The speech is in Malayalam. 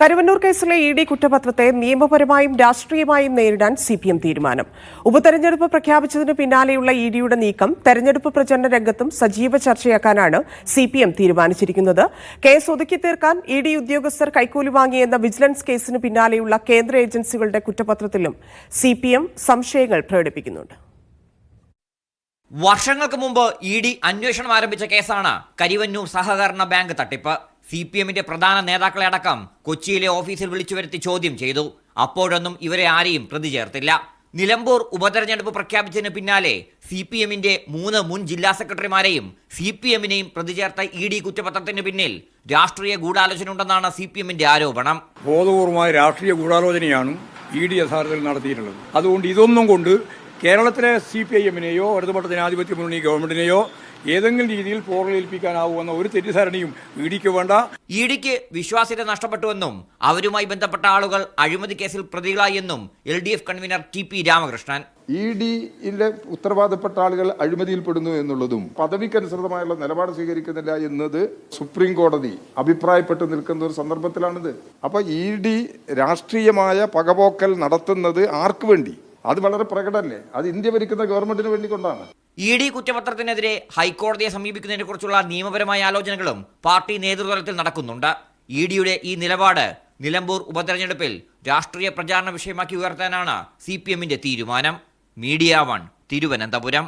കരുവന്നൂർ കേസിലെ ഇ ഡി കുറ്റപത്രത്തെ നിയമപരമായും രാഷ്ട്രീയമായും നേരിടാൻ സി പി എം തീരുമാനം. ഉപതെരഞ്ഞെടുപ്പ് പ്രഖ്യാപിച്ചതിന് പിന്നാലെയുള്ള ഇ ഡിയുടെ നീക്കം തെരഞ്ഞെടുപ്പ് പ്രചരണ രംഗത്തും സജീവ ചർച്ചയാക്കാനാണ് സി പി എം തീരുമാനിച്ചിരിക്കുന്നത്. കേസ് ഒതുക്കി തീർക്കാൻ ഇ ഡി ഉദ്യോഗസ്ഥർ കൈക്കൂലി വാങ്ങിയെന്ന വിജിലൻസ് കേസിന് പിന്നാലെയുള്ള കേന്ദ്ര ഏജൻസികളുടെ കുറ്റപത്രത്തിലും സി പി എം സംശയങ്ങൾ പ്രകടിപ്പിക്കുന്നുണ്ട്. വർഷങ്ങൾക്ക് മുമ്പ് ഇ ഡി അന്വേഷണം ആരംഭിച്ച കേസാണ് കരിവന്നൂർ സഹകരണ ബാങ്ക് തട്ടിപ്പ്. സി പി എമ്മിന്റെ പ്രധാന നേതാക്കളെ അടക്കം കൊച്ചിയിലെ ഓഫീസിൽ വിളിച്ചു വരുത്തി ചോദ്യം ചെയ്തു. അപ്പോഴൊന്നും ഇവരെ ആരെയും പ്രതി ചേർത്തില്ല. നിലമ്പൂർ ഉപതെരഞ്ഞെടുപ്പ് പ്രഖ്യാപിച്ചതിന് പിന്നാലെ സി പി എമ്മിന്റെ മൂന്ന് മുൻ ജില്ലാ സെക്രട്ടറിമാരെയും സി പി എമ്മിനെയും പ്രതി ചേർത്ത ഇ ഡി കുറ്റപത്രത്തിന് പിന്നിൽ രാഷ്ട്രീയ ഗൂഢാലോചന ഉണ്ടെന്നാണ് സി പി എമ്മിന്റെ ആരോപണം. ബോധപൂർവമായ രാഷ്ട്രീയ ഗൂഢാലോചനയാണ് ഇ ഡി യഥാർത്ഥത്തിൽ നടത്തിയിട്ടുള്ളത്. അതുകൊണ്ട് ഇതൊന്നും കൊണ്ട് കേരളത്തിലെ സി പി ഐ എമ്മിനെയോ ഇടതുപക്ഷ ജനാധിപത്യ മുന്നണി ഗവൺമെന്റിനെയോ ഏതെങ്കിലും രീതിയിൽ പോറലേൽപ്പിക്കാനാവുമെന്ന ഒരു തെറ്റിദ്ധാരണയും ഇ ഡിക്ക് വേണ്ട. ഇ ഡിക്ക് വിശ്വാസ്യത നഷ്ടപ്പെട്ടുവെന്നും അവരുമായി ബന്ധപ്പെട്ട ആളുകൾ അഴിമതി കേസിൽ പ്രതികളായി എന്നും L D F convener T P Ramakrishnan. E ഡിയിലെ ഉത്തരവാദപ്പെട്ട ആളുകൾ അഴിമതിയിൽപ്പെടുന്നു എന്നുള്ളതും പദവിക്കനുസൃതമായുള്ള നിലപാട് സ്വീകരിക്കുന്നില്ല എന്നത് സുപ്രീം കോടതി അഭിപ്രായപ്പെട്ടു നിൽക്കുന്ന ഒരു സന്ദർഭത്തിലാണിത്. അപ്പൊ ഇ ഡി രാഷ്ട്രീയമായ പകപോക്കൽ നടത്തുന്നത് ആർക്ക് വേണ്ടി? അത് വളരെ പ്രകടമല്ലേ അത് ഇന്ത്യ ഭരിക്കുന്ന ഗവൺമെന്റിന് വേണ്ടി കൊണ്ടാണ്. ഇ ഡി കുറ്റപത്രത്തിനെതിരെ ഹൈക്കോടതിയെ സമീപിക്കുന്നതിനെ കുറിച്ചുള്ള നിയമപരമായ ആലോചനകളും പാർട്ടി നേതൃതലത്തിൽ നടക്കുന്നുണ്ട്. ഇ ഡിയുടെ ഈ നിലപാട് നിലമ്പൂർ ഉപതെരഞ്ഞെടുപ്പിൽ രാഷ്ട്രീയ പ്രചാരണ വിഷയമാക്കി ഉയർത്താനാണ് സി പി തീരുമാനം. Media one Thiruvananthapuram.